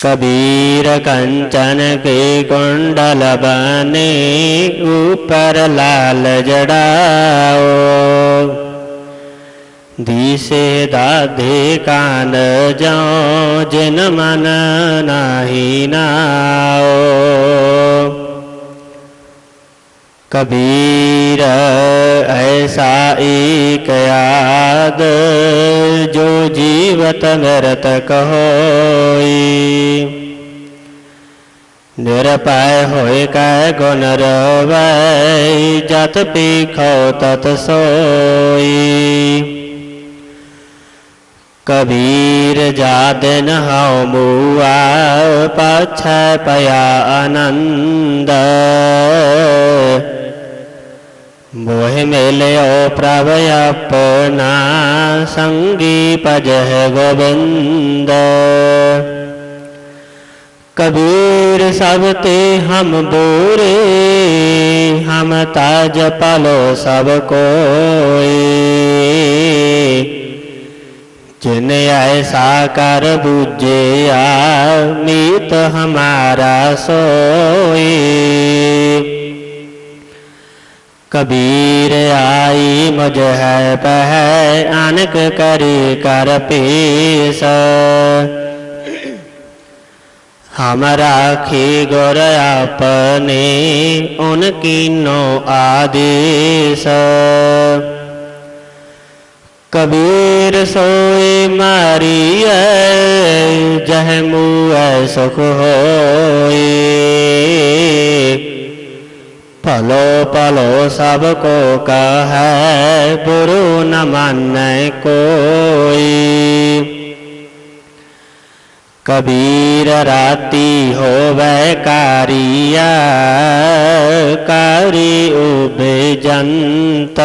कबीर कंचन के कुंडल बने ऊपर लाल जड़ाओ दिसे दाधे कान जाओ जिन मन नाही नाओ कबीर, ऐसा एक याद जो जीवत मृत कहोई। निरपाय होय कै गुण रवै, जत पीखो तत सोई। कबीर जा दिन हौ मुआ, पछ पया आनंद। मोह मिलो प्रभ अपना संगी पजह गोविंद। कबीर सब ते हम बोरे, हम ताज पलो सब कोई। जिन ऐसा कर बुझे आ, मीत हमारा सोई। कबीर आई मुझ है पह, अनक करी कर पेश हम राखी गुर अपने, उनकी नो आदेश कबीर सोए मारिय जह मुँह सुख होए पलो पलो सबको कह बुरु न मन कोई। कबीर राती हो कारिया, कारी उबे जंत।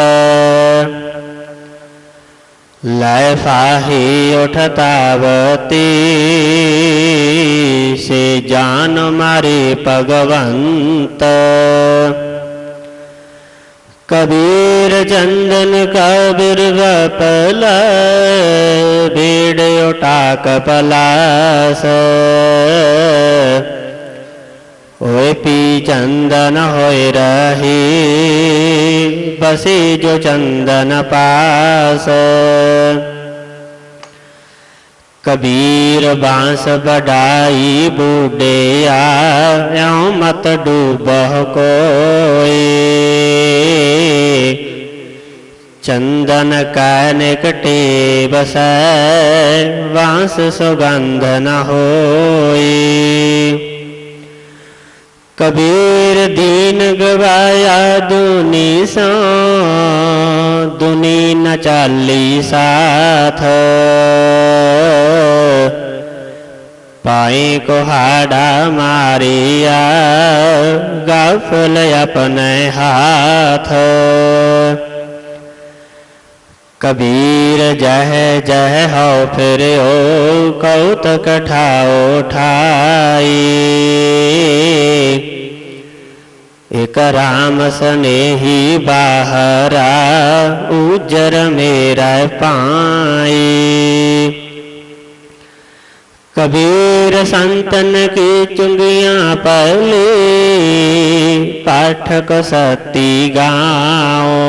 लय फाही उठतावती से जान मारे भगवंत। कबीर चंदन कबीर पला भीड़ उठा कपलास। ओए पी चंदन होए रही, बसी जो चंदन पास। कबीर बाँस बढ़ाई बूढ़े आयो मत डूब कोई चंदन का निकटे बस बाँस सुगंध न होई कबीर दीन गवाया दुनी सो, दुनी न चाली साथ। पाए को हाड़ा मारिया, गफल अपने हाथ। कबीर जह जह हो फिर ओ कौतक ठाओ ठाई। एक राम स्नेही बाहरा उजर मेरा पाई। कबीर संतन की चुंगियाँ पहले, पाठक सती गाओ।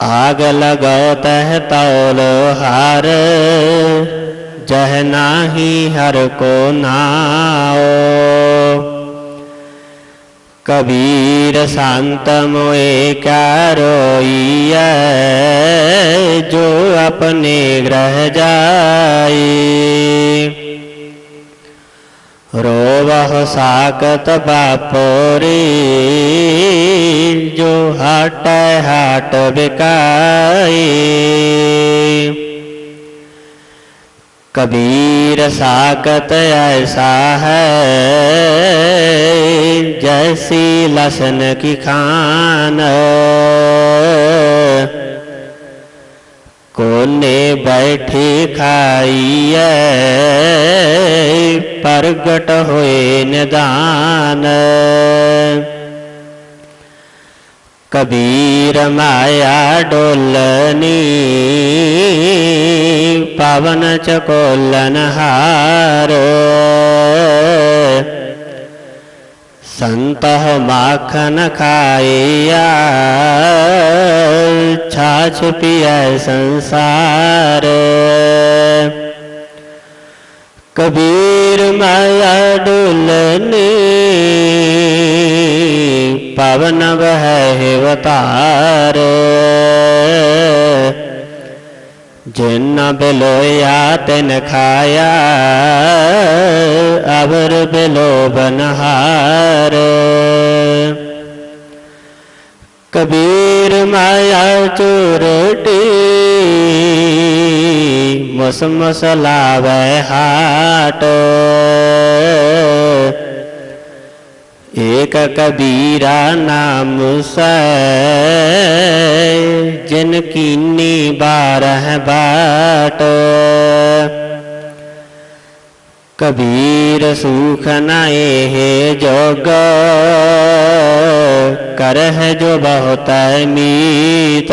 आग लगो तह तौल हार, जह नाही हर को नाओ। कबीर शांत मोए क्या रोइया जो अपने ग्रह जाए रोवह साकत बापोरी, जो हाट बिकाए कबीर साकत ऐसा है, जैसी लसन की खान। कोने बैठी खाइए प्रगट हुए निदान। कबीर माया डोलनी पवन चकोलन हार। संत माखन खाइया छाछ पिया संसार। कबीर माया डोलने। पवन वह अवतार। जिन बिलोया तिन खाया अबर बिलो बनहार। मुस मुसलावे हाट। एक कबीरा नाम से जिन कीनी बारह बाट। कबीर सुख नाए है जोग करह जो बहुत मीत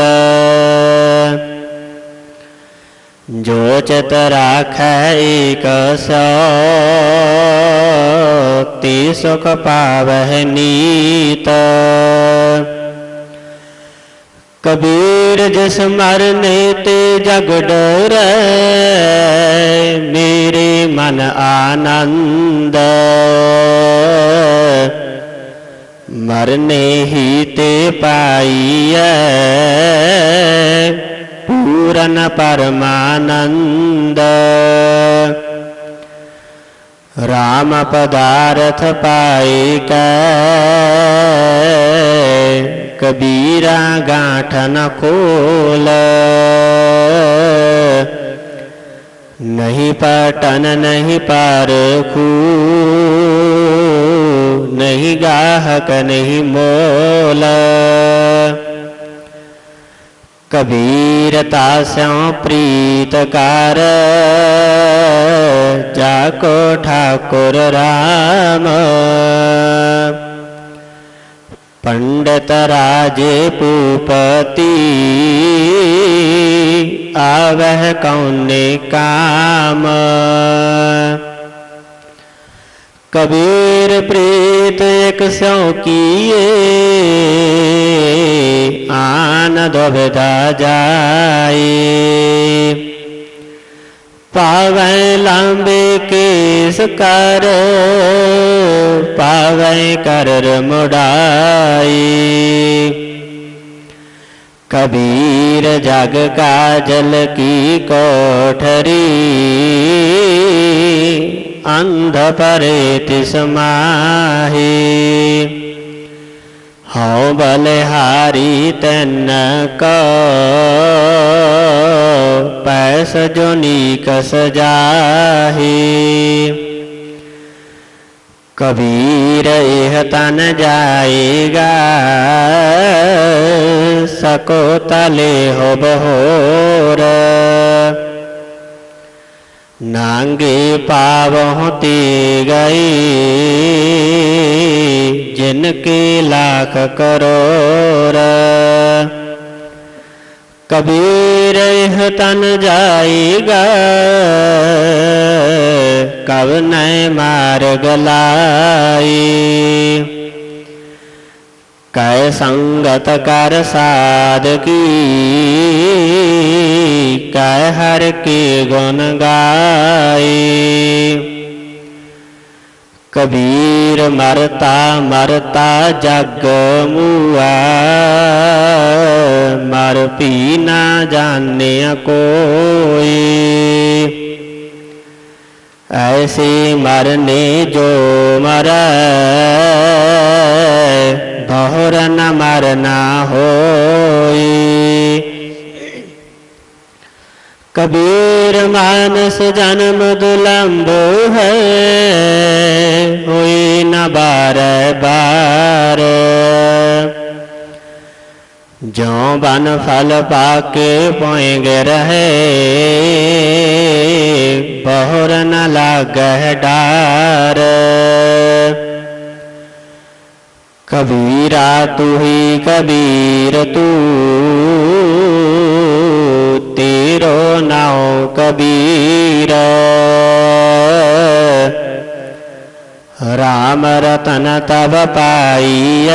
जो चित राख एक ती सुख पावह नीत। कबीर जिस मरने ते जग डर, मेरे मन आनंद। मरने ही ते पाइय पूरन परमानंद राम पदार्थ पाई कबीरा गाठन खोल नहीं पटन नहीं पर खू नहीं गाहक, नहीं मोल। कबीरता स्यों प्रीत कार जाको ठाकुर राम। पंडित राजे पूपति आवह कौने काम? कबीर प्रीत एक सौ किए आन दुविधा जाए। पावे लांबे केस कर पावे कर मुड़ाई। कबीर जग का जल की कोठरी, अंध परेत समाहे। हौ बलिहारी तन को। पैस जो नीक सजाहे कबीर यह तन जाएगा। सको तले हो बहोर नांगे पावती गई। जिनके लाख करोड़ कबीर यह तन जाएगा कब नए मार गलाई कै संगत कर साध की कै हर के गुण गाए कबीर मरता मरता जग मुआ। मर पी ना जाने कोई। ऐसे मरने जो मर बहुर न मरना हो कबीर मानस जन्म दुलम्ब है, हुई न बार बार। जो बन फल पाके पोएँगे रहे, बहुर न लाग डार। कबीरा तू ही कबीर तू नाव कबीर। राम रतन तब पाइय।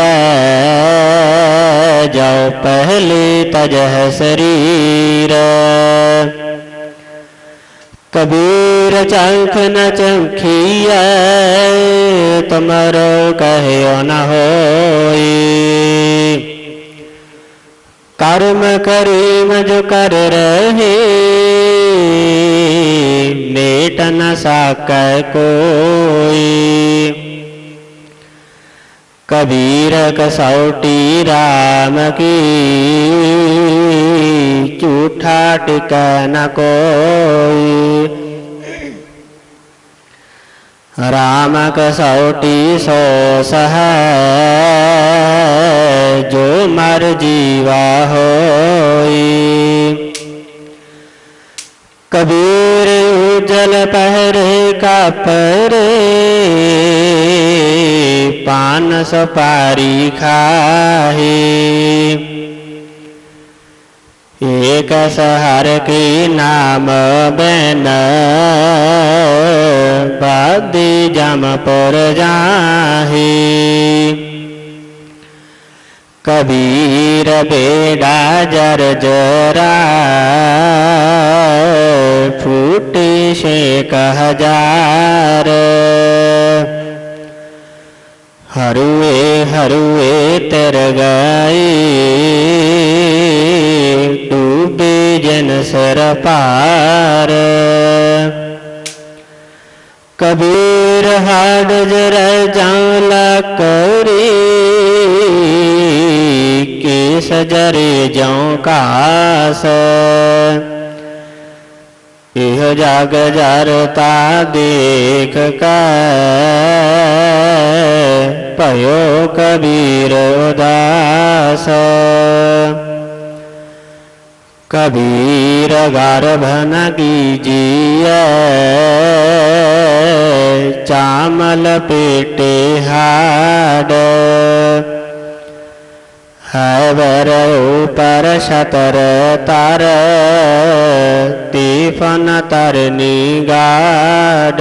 जाओ पहले तजह शरीर। कबीर चंख न चंखिय तुमरो कहो न हो कर्म करीम जो कर रहे। मेट न साक कोई। कबीर कसौटी राम की। झूठा टिक न कोई। राम कसौटी सो सह, जो मर जीवा होई कबीर उजल पहरे का परे, पान सपारी खाहे। एक सहर के नाम बैन। बादी जम पर जाहे। कबीर बेड़ा जर जरा। फूटे से कह हज़ार। हरुए हरुए तर गए पार कबीर हाड जर जाला करे के सजरे जाऊँ कास। इह जाग जरता देख कर कबीर उदास। कबीर गर्भ न कीजिए चामल पेटे हाड। है बर ऊपर शतर तर। तीफन तरनी गाड।